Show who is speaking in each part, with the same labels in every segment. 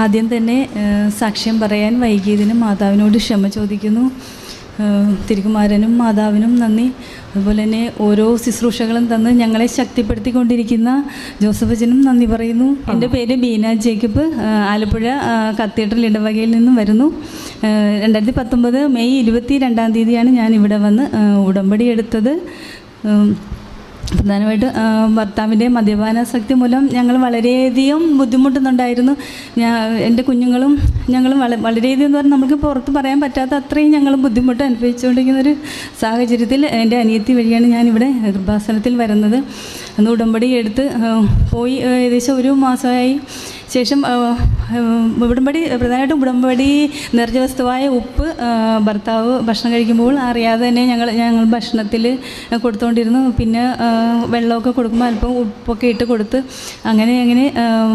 Speaker 1: ആദ്യം തന്നെ സാക്ഷ്യം പറയാൻ വൈകിയതിന് മാതാവിനോട് ക്ഷമ ചോദിക്കുന്നു. തിരുകുമാരനും മാതാവിനും നന്ദി. അതുപോലെ തന്നെ ഓരോ ശുശ്രൂഷകളും തന്ന് ഞങ്ങളെ ശക്തിപ്പെടുത്തിക്കൊണ്ടിരിക്കുന്ന ജോസഫച്ചനും നന്ദി പറയുന്നു. എന്റെ പേര് ബീന ജേക്കബ് ആലപ്പുഴ കത്തീഡ്രൽ ഇടവകയിൽ നിന്നും വരുന്നു. രണ്ടായിരത്തി പത്തൊമ്പത് മെയ് ഇരുപത്തി രണ്ടാം തീയതിയാണ് ഞാൻ ഇവിടെ വന്ന് ഉടമ്പടി എടുത്തത്. പ്രധാനമായിട്ട് ഭർത്താവിന്റെ മദ്യപാനാസക്തി മൂലം ഞങ്ങൾ വളരെയധികം ബുദ്ധിമുട്ടുന്നുണ്ടായിരുന്നു. ഞാൻ എന്റെ കുഞ്ഞുങ്ങളും ഞങ്ങളും വള വളരെയധികം എന്ന് പറഞ്ഞാൽ നമുക്ക് പുറത്ത് പറയാൻ പറ്റാത്ത അത്രയും ഞങ്ങൾ ബുദ്ധിമുട്ട് അനുഭവിച്ചുകൊണ്ടിരിക്കുന്ന ഒരു സാഹചര്യത്തിൽ എന്റെ അനിയത്തി വഴിയാണ് ഞാനിവിടെ കൃപാസനത്തിൽ വരുന്നത്. അന്ന് ഉടമ്പടി എടുത്ത് പോയി ഏകദേശം ഒരു മാസമായി ശേഷം ഉടമ്പടി പ്രധാനമായിട്ടും ഉടമ്പടി നിർജ വസ്തുവായ ഉപ്പ് ഭർത്താവ് ഭക്ഷണം കഴിക്കുമ്പോൾ അറിയാതെ തന്നെ ഞങ്ങൾ ഞങ്ങൾ ഭക്ഷണത്തിൽ കൊടുത്തുകൊണ്ടിരുന്നു പിന്നെ വെള്ളമൊക്കെ കൊടുക്കുമ്പോൾ അല്പം ഉപ്പൊക്കെ ഇട്ട് കൊടുത്ത് അങ്ങനെ അങ്ങനെ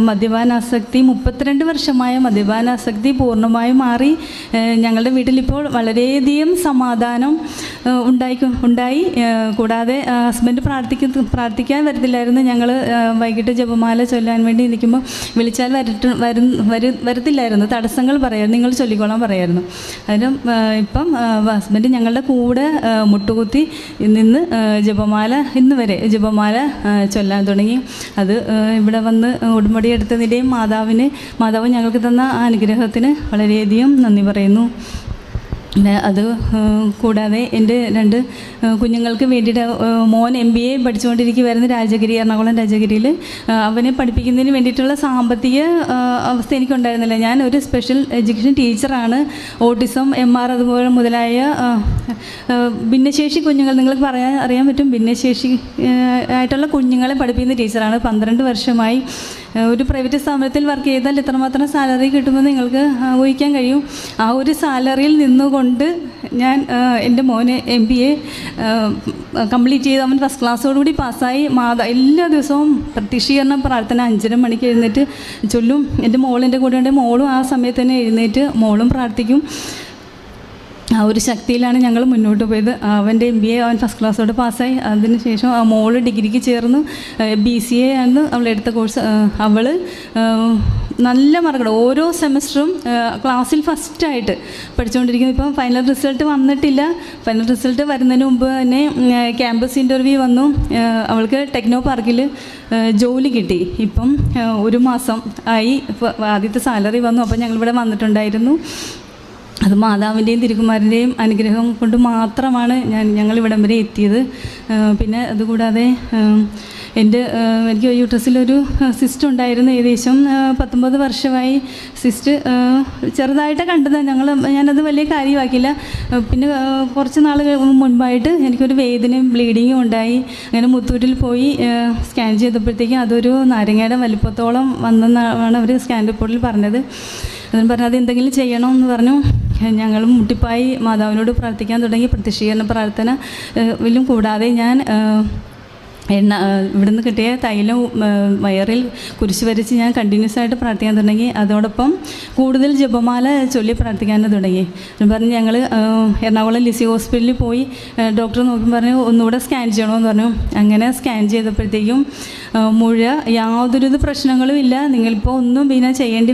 Speaker 1: മദ്യപാനാസക്തി മുപ്പത്തിരണ്ട് വർഷമായ മദ്യപാനാസക്തി പൂർണമായും മാറി. ഞങ്ങളുടെ വീട്ടിലിപ്പോൾ വളരെയധികം സമാധാനം ഉണ്ടായി. ഉണ്ടായി കൂടാതെ ഹസ്ബൻഡ് പ്രാർത്ഥിക്കാൻ വരത്തില്ലായിരുന്നു. ഞങ്ങൾ വൈകിട്ട് ജപമാല ചൊല്ലാൻ വേണ്ടി നിൽക്കുമ്പോൾ വിളിച്ചാൽ വരട്ട് വരും വരു വരത്തില്ലായിരുന്നു. തടസ്സങ്ങൾ പറയായിരുന്നു നിങ്ങൾ ചൊല്ലിക്കോളാൻ പറയായിരുന്നു. അതിനും ഇപ്പം ഹസ്ബൻഡ് ഞങ്ങളുടെ കൂടെ മുട്ടുകുത്തി നിന്ന് ജപമാല ഇന്ന് വരെ ജപമാല ചൊല്ലാൻ തുടങ്ങി. അത് ഇവിടെ വന്ന് ഉടമ്പടി എടുത്തതിന്റെയും മാതാവിന് മാതാവ് ഞങ്ങൾക്ക് തന്ന അനുഗ്രഹത്തിന് വളരെയധികം നന്ദി പറയുന്നു. അത് കൂടാതെ എന്റെ രണ്ട് കുഞ്ഞുങ്ങൾക്ക് വേണ്ടിയിട്ട് മോൻ എം ബി എ പഠിച്ചുകൊണ്ടിരിക്കുകയായിരുന്നു രാജഗിരി എറണാകുളം രാജഗിരിയിൽ. അവനെ പഠിപ്പിക്കുന്നതിന് വേണ്ടിയിട്ടുള്ള സാമ്പത്തിക അവസ്ഥ എനിക്കുണ്ടായിരുന്നില്ല. ഞാൻ ഒരു സ്പെഷ്യൽ എഡ്യൂക്കേഷൻ ടീച്ചറാണ് ഓട്ടിസം എം ആർ അതുപോലെ മുതലായ ഭിന്നശേഷി കുഞ്ഞുങ്ങൾ. നിങ്ങൾക്ക് പറയാൻ അറിയാൻ പറ്റും? ഭിന്നശേഷി ആയിട്ടുള്ള കുഞ്ഞുങ്ങളെ പഠിപ്പിക്കുന്ന ടീച്ചറാണ് പന്ത്രണ്ട് വർഷമായി ഒരു പ്രൈവറ്റ് സ്ഥാപനത്തിൽ വർക്ക് ചെയ്താൽ എത്രമാത്രം സാലറി കിട്ടുമെന്ന് നിങ്ങൾക്ക് ഊഹിക്കാൻ കഴിയും. ആ ഒരു സാലറിയിൽ നിന്നുകൊണ്ട് ഞാൻ എന്റെ മോനെ എം ബി എ കംപ്ലീറ്റ് ചെയ്ത് അവൻ ഫസ്റ്റ് ക്ലാസ്സോടുകൂടി പാസ്സായി. മാതാ എല്ലാ ദിവസവും പ്രതീക്ഷീകരണ പ്രാർത്ഥന അഞ്ചര മണിക്ക് എഴുന്നേറ്റ് ചൊല്ലും. എന്റെ മോളിന്റെ കൂടെ ഉണ്ട്. മോളും ആ സമയത്ത് തന്നെ എഴുന്നേറ്റ് മോളും പ്രാർത്ഥിക്കും. ആ ഒരു ശക്തിയിലാണ് ഞങ്ങൾ മുന്നോട്ട് പോയത്. അവന്റെ എം ബി എ അവൻ ഫസ്റ്റ് ക്ലാസ്സോടെ പാസ്സായി അതിനുശേഷം ആ മോൾ ഡിഗ്രിക്ക് ചേർന്ന് ബി സി എ ആണ് അവളെടുത്ത കോഴ്സ് അവൾ നല്ല മാർക്കോടെ ഓരോ സെമസ്റ്ററും ക്ലാസ്സിൽ ഫസ്റ്റായിട്ട് പഠിച്ചുകൊണ്ടിരിക്കുന്നു ഇപ്പം ഫൈനൽ റിസൾട്ട് വന്നിട്ടില്ല. ഫൈനൽ റിസൾട്ട് വരുന്നതിന് മുമ്പ് തന്നെ ക്യാമ്പസ് ഇന്റർവ്യൂ വന്നു. അവൾക്ക് ടെക്നോ പാർക്കിൽ ജോലി കിട്ടി. ഇപ്പം ഒരു മാസം ആയി. ആദ്യത്തെ സാലറി വന്നു. അപ്പം ഞങ്ങളിവിടെ വന്നിട്ടുണ്ടായിരുന്നു. അത് മാതാവിന്റെയും തിരുക്കുമാരന്റെയും അനുഗ്രഹം കൊണ്ട് മാത്രമാണ് ഞാൻ ഞങ്ങൾ ഇവിടം വരെ എത്തിയത്. പിന്നെ അതുകൂടാതെ എന്റെ എനിക്ക് യൂട്രസിലൊരു സിസ്റ്റ് ഉണ്ടായിരുന്നു ഏകദേശം പത്തൊമ്പത് വർഷമായി. സിസ്റ്റ് ചെറുതായിട്ട് കണ്ടത് ഞങ്ങൾ ഞാനത് വലിയ കാര്യമാക്കില്ല പിന്നെ കുറച്ച് നാളുകൾ മുൻപായിട്ട് എനിക്കൊരു വേദനയും ബ്ലീഡിങ്ങും ഉണ്ടായി. അങ്ങനെ മുത്തൂരിൽ പോയി സ്കാൻ ചെയ്തപ്പോഴത്തേക്കും അതൊരു നാരങ്ങയുടെ വലിപ്പത്തോളം വന്നെന്നാണ് അവർ സ്കാൻ റിപ്പോർട്ടിൽ പറഞ്ഞത്. അതിന് പറഞ്ഞാൽ അത് എന്തെങ്കിലും ചെയ്യണമെന്ന് പറഞ്ഞു. ഞങ്ങൾ മുട്ടിപ്പായി മാതാവിനോട് പ്രാർത്ഥിക്കാൻ തുടങ്ങി. പ്രത്യക്ഷീകരണ പ്രാർത്ഥന വലും കൂടാതെ ഞാൻ എണ്ണ ഇവിടുന്ന് കിട്ടിയ തൈലം വയറിൽ കുരിശ് വരച്ച് ഞാൻ കണ്ടിന്യൂസ് ആയിട്ട് പ്രാർത്ഥിക്കാൻ തുടങ്ങി. അതോടൊപ്പം കൂടുതൽ ജപമാല ചൊല്ലി പ്രാർത്ഥിക്കാൻ തുടങ്ങി. പറഞ്ഞ് ഞങ്ങൾ എറണാകുളം ലിസി ഹോസ്പിറ്റലിൽ പോയി ഡോക്ടർ നോക്കി പറഞ്ഞു ഒന്നുകൂടെ സ്കാൻ ചെയ്യണമെന്ന് പറഞ്ഞു. അങ്ങനെ സ്കാൻ ചെയ്തപ്പോഴത്തേക്കും മുഴ യാതൊരു പ്രശ്നങ്ങളും ഇല്ല. നിങ്ങളിപ്പോൾ ഒന്നും പിന്നെ ചെയ്യേണ്ടി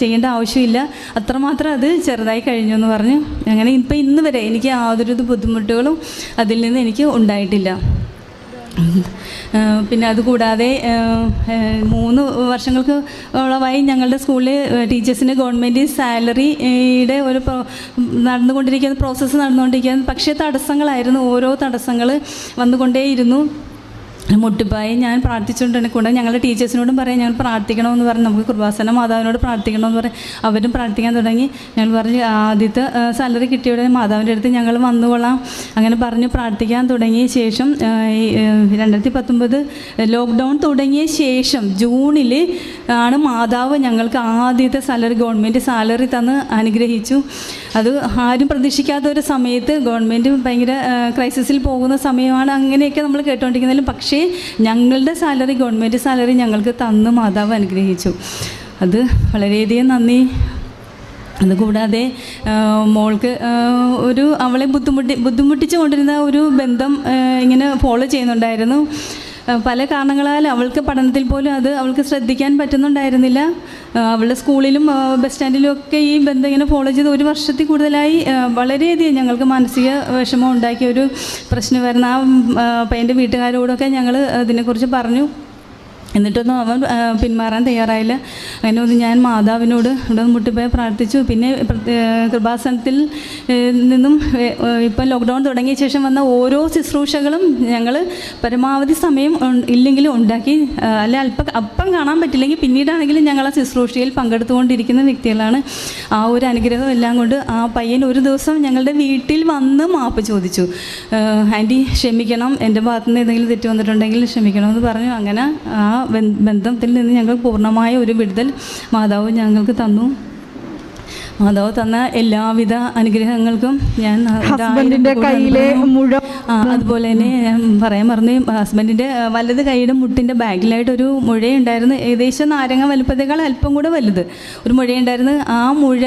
Speaker 1: ചെയ്യേണ്ട ആവശ്യമില്ല. അത്രമാത്രം അത് ചെറുതായി കഴിഞ്ഞു എന്ന് പറഞ്ഞു. അങ്ങനെ ഇപ്പം ഇന്ന് വരെ എനിക്ക് യാതൊരു ബുദ്ധിമുട്ടുകളും അതിൽ നിന്ന് എനിക്ക് ഉണ്ടായിട്ടില്ല. പിന്നെ അതുകൂടാതെ മൂന്ന് വർഷങ്ങൾക്ക് ഓളമായി ഞങ്ങളുടെ സ്കൂളിൽ ടീച്ചേഴ്സിന് ഗവൺമെന്റ് സാലറിയുടെ ഒരു നടന്നുകൊണ്ടിരിക്കുന്ന പ്രോസസ്സ് നടന്നുകൊണ്ടിരിക്കുന്നത് പക്ഷേ തടസ്സങ്ങളായിരുന്നു. ഓരോ തടസ്സങ്ങൾ വന്നുകൊണ്ടേയിരുന്നു. മുട്ടിപ്പായി ഞാൻ പ്രാർത്ഥിച്ചുകൊണ്ടിരുന്ന കൂടെ ഞങ്ങളുടെ ടീച്ചേഴ്സിനോടും പറയാം ഞങ്ങൾ പ്രാർത്ഥിക്കണമെന്ന് പറഞ്ഞ്. നമുക്ക് കുർബാസന മാതാവിനോട് പ്രാർത്ഥിക്കണമെന്ന് പറയും. അവരും പ്രാർത്ഥിക്കാൻ തുടങ്ങി. ഞങ്ങൾ പറഞ്ഞ് ആദ്യത്തെ സാലറി കിട്ടിയവിടെ മാതാവിന്റെ അടുത്ത് ഞങ്ങൾ വന്നുകൊള്ളാം. അങ്ങനെ പറഞ്ഞ് പ്രാർത്ഥിക്കാൻ തുടങ്ങിയ ശേഷം രണ്ടായിരത്തി പത്തൊമ്പത് ലോക്ക്ഡൗൺ തുടങ്ങിയ ശേഷം ജൂണിൽ ആണ് മാതാവ് ഞങ്ങൾക്ക് ആദ്യത്തെ സാലറി ഗവൺമെന്റ് സാലറി തന്ന് അനുഗ്രഹിച്ചു. അത് ആരും പ്രതീക്ഷിക്കാത്ത ഒരു സമയത്ത് ഗവൺമെന്റ് ഭയങ്കര ക്രൈസിസിൽ പോകുന്ന സമയമാണ് അങ്ങനെയൊക്കെ നമ്മൾ കേട്ടുകൊണ്ടിരിക്കുന്നതിലും പക്ഷേ ഞങ്ങളുടെ സാലറി ഗവൺമെന്റ് സാലറി ഞങ്ങൾക്ക് തന്ന് മാതാവ് അനുഗ്രഹിച്ചു. അത് വളരെയധികം നന്ദി. അതുകൂടാതെ മോൾക്ക് ഒരു അവളെ ബുദ്ധിമുട്ടി ബുദ്ധിമുട്ടിച്ചു കൊണ്ടിരുന്ന ഒരു ബന്ധം ഇങ്ങനെ ഫോളോ ചെയ്യുന്നുണ്ടായിരുന്നു. പല കാരണങ്ങളാൽ അവൾക്ക് പഠനത്തിൽ പോലും അത് അവൾക്ക് ശ്രദ്ധിക്കാൻ പറ്റുന്നുണ്ടായിരുന്നില്ല. അവളുടെ സ്കൂളിലും ബസ് സ്റ്റാൻഡിലും ഒക്കെ ഈ ബന്ധം ഇങ്ങനെ ഫോളോ ചെയ്ത് ഒരു വർഷത്തിൽ കൂടുതലായി വളരെയധികം ഞങ്ങൾക്ക് മാനസിക വിഷമം ഉണ്ടാക്കിയ ഒരു പ്രശ്നമായിരുന്നു. ആ പയ്യന്റെ വീട്ടുകാരോടൊക്കെ ഞങ്ങൾ അതിനെക്കുറിച്ച് പറഞ്ഞു. എന്നിട്ടൊന്നും അവൻ പിന്മാറാൻ തയ്യാറായില്ല. അങ്ങനെ ഒന്ന് ഞാൻ മാതാവിനോട് ഇവിടെ മുട്ടിപ്പോയി പ്രാർത്ഥിച്ചു. പിന്നെ കൃപാസനത്തിൽ നിന്നും ഇപ്പം ലോക്ക്ഡൗൺ തുടങ്ങിയ ശേഷം വന്ന ഓരോ ശുശ്രൂഷകളും ഞങ്ങൾ പരമാവധി സമയം ഇല്ലെങ്കിലും ഉണ്ടാക്കി. അല്ല അല്പം അപ്പം കാണാൻ പറ്റില്ലെങ്കിൽ പിന്നീടാണെങ്കിലും ഞങ്ങൾ ആ ശുശ്രൂഷയിൽ പങ്കെടുത്തുകൊണ്ടിരിക്കുന്ന വ്യക്തികളാണ്. ആ ഒരു അനുഗ്രഹം എല്ലാം കൊണ്ട് ആ പയ്യൻ ഒരു ദിവസം ഞങ്ങളുടെ വീട്ടിൽ വന്ന് മാപ്പ് ചോദിച്ചു. ആന്റി ക്ഷമിക്കണം. എന്റെ ഭാഗത്തുനിന്ന് എന്തെങ്കിലും തെറ്റ് വന്നിട്ടുണ്ടെങ്കിൽ ക്ഷമിക്കണം എന്ന് പറഞ്ഞു. അങ്ങനെ ആ ബന്ധത്തിൽ നിന്ന് ഞങ്ങൾ പൂർണമായ ഒരു വിടുതൽ മാതാവ് ഞങ്ങൾക്ക് തന്നു. മാതാവ് തന്ന എല്ലാവിധ അനുഗ്രഹങ്ങൾക്കും ഞാൻ
Speaker 2: ഹസ്ബൻഡിന്റെ കയ്യിലെ മുഴ
Speaker 1: അതുപോലെ തന്നെ ഞാൻ പറയാൻ മറന്നു. ഹസ്ബൻഡിന്റെ വലത് കൈയുടെ മുട്ടിന്റെ ബാക്കിലായിട്ട് ഒരു മുഴയുണ്ടായിരുന്നു. ഏകദേശം നാരങ്ങ വലുപ്പത്തേക്കാൾ അല്പം കൂടെ വലുത്. ഒരു മുഴയുണ്ടായിരുന്നു. ആ മുഴ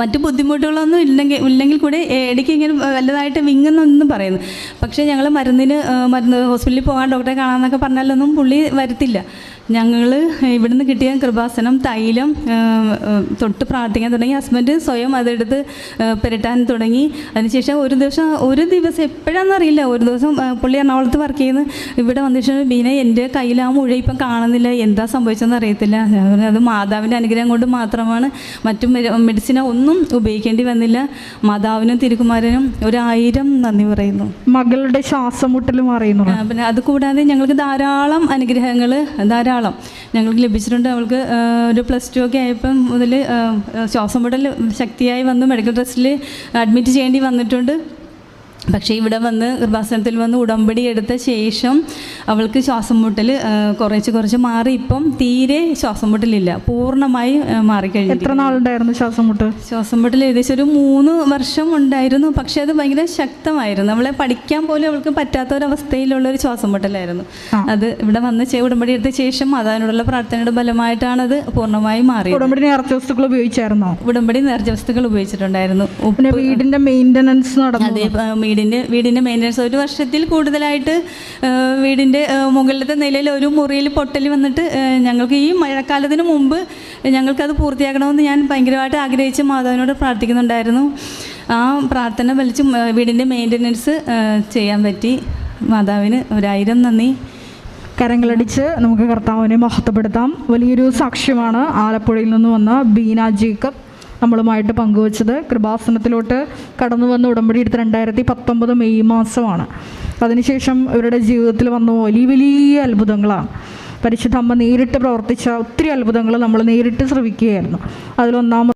Speaker 1: മറ്റു ബുദ്ധിമുട്ടുകളൊന്നും ഇല്ലെങ്കിൽ ഇല്ലെങ്കിൽ കൂടെ ഇടയ്ക്ക് ഇങ്ങനെ വലുതായിട്ട് വിങ്ങുന്നൊന്നും പറയുന്നു. പക്ഷേ ഞങ്ങൾ മരുന്നിന് മരുന്ന് ഹോസ്പിറ്റലിൽ പോകാൻ ഡോക്ടറെ കാണാമെന്നൊക്കെ പറഞ്ഞാലൊന്നും പുള്ളി വരത്തില്ല. ഞങ്ങൾ ഇവിടുന്ന് കിട്ടിയ കൃപാസനം തൈലം തൊട്ട് പ്രാർത്ഥിക്കാൻ തുടങ്ങി. ഹസ്ബൻഡ് സ്വയം അതെടുത്ത് പെരട്ടാൻ തുടങ്ങി. അതിനുശേഷം ഒരു ദിവസം ഒരു ദിവസം എപ്പോഴാണെന്നറിയില്ല ഒരു ദിവസം പുള്ളി എറണാകുളത്ത് വർക്ക് ചെയ്യുന്നു. ഇവിടെ വന്നിട്ട് ബീന എന്റെ കയ്യിൽ ആ മുഴ ഇപ്പം കാണുന്നില്ല. എന്താ സംഭവിച്ചതെന്ന് അറിയത്തില്ല. അത് മാതാവിന്റെ അനുഗ്രഹം കൊണ്ട് മാത്രമാണ്. മറ്റും മറ്റു മെഡിസിന ഒന്നും ഉപയോഗിക്കേണ്ടി വന്നില്ല. മാതാവിനും തിരുകുമാരനും ഒരായിരം നന്ദി പറയുന്നു.
Speaker 2: മകളുടെ ശ്വാസം മുട്ടൽ
Speaker 1: അറിയുന്നു പിന്നെ അത് കൂടാതെ ഞങ്ങൾക്ക് ധാരാളം അനുഗ്രഹങ്ങൾ ധാരാളം ഞങ്ങൾക്ക് ലഭിച്ചിട്ടുണ്ട്. അവൾക്ക് ഒരു പ്ലസ് ടു ഒക്കെ ആയപ്പം മുതൽ ശ്വാസം മുട്ടൽ ശക്തിയായി വന്ന്. മെഡിക്കൽ ട്രസ്റ്റിൽ അഡ്മിറ്റ് ചെയ്യേണ്ടി വന്നിട്ടുണ്ട്. പക്ഷേ ഇവിടെ വന്ന് കൃപാസനത്തിൽ വന്ന് ഉടമ്പടി എടുത്ത ശേഷം അവൾക്ക് ശ്വാസം മുട്ടൽ കുറച്ച് കുറച്ച് മാറി ഇപ്പം തീരെ ശ്വാസം മുട്ടലില്ല പൂർണമായി മാറി മാറിക്കഴിഞ്ഞു
Speaker 2: എത്ര നാളുണ്ടായിരുന്നു ശ്വാസം മുട്ടൽ
Speaker 1: ശ്വാസം മുട്ടൽ ഏകദേശം ഒരു മൂന്ന് വർഷം ഉണ്ടായിരുന്നു. പക്ഷെ അത് ഭയങ്കര ശക്തമായിരുന്നു. അവളെ പഠിക്കാൻ പോലും അവൾക്ക് പറ്റാത്ത ഒരവസ്ഥയിലുള്ള ഒരു ശ്വാസം മുട്ടലായിരുന്നു. അത് ഇവിടെ വന്ന് ഉടമ്പടി എടുത്ത ശേഷം അതിനോടുള്ള പ്രാർത്ഥനയുടെ ഫലമായിട്ടാണ് അത് പൂർണമായി മാറിയത്.
Speaker 2: ഉടമ്പടി നേർച്ച വസ്തുക്കൾ ഉപയോഗിച്ചായിരുന്നോ?
Speaker 1: ഉടമ്പടി നേർച്ച വസ്തുക്കൾ ഉപയോഗിച്ചിട്ടുണ്ടായിരുന്നു.
Speaker 2: വീടിന്റെ മെയിന്റനൻസ് നടന്നു.
Speaker 1: അതെ വീടിന്റെ വീടിന്റെ മെയിന്റനൻസ് ഒരു വർഷത്തിൽ കൂടുതലായിട്ട് വീടിന്റെ മുകളിലത്തെ നിലയിൽ ഒരു മുറിയിൽ പൊട്ടൽ വന്നിട്ട് ഞങ്ങൾക്ക് ഈ മഴക്കാലത്തിന് മുമ്പ് ഞങ്ങൾക്കത് പൂർത്തിയാക്കണമെന്ന് ഞാൻ ഭയങ്കരമായിട്ട് ആഗ്രഹിച്ച് മാതാവിനോട് പ്രാർത്ഥിക്കുന്നുണ്ടായിരുന്നു. ആ പ്രാർത്ഥന വലിച്ച് വീടിന്റെ മെയിന്റനൻസ് ചെയ്യാൻ പറ്റി. മാതാവിന് ഒരായിരം നന്ദി.
Speaker 2: കരങ്ങളടിച്ച് നമുക്ക് കർത്താവിനെ മഹത്വപ്പെടുത്താം. വലിയൊരു സാക്ഷ്യമാണ് ആലപ്പുഴയിൽ നിന്ന് വന്ന ബീന ജേക്കബ്. നമ്മളുമായിട്ട് പങ്കുവച്ചത് കൃപാസനത്തിലോട്ട് കടന്നു വന്ന് ഉടമ്പടി എടുത്ത് രണ്ടായിരത്തി പത്തൊമ്പത് മെയ് മാസമാണ്. അതിനുശേഷം ഇവരുടെ ജീവിതത്തിൽ വന്ന വലിയ വലിയ അത്ഭുതങ്ങളാണ്. പരിശുദ്ധ അമ്മ നേരിട്ട് പ്രവർത്തിച്ച ഒത്തിരി അത്ഭുതങ്ങൾ നമ്മൾ നേരിട്ട് ശ്രവിക്കുകയായിരുന്നു. അതിലൊന്നാമത്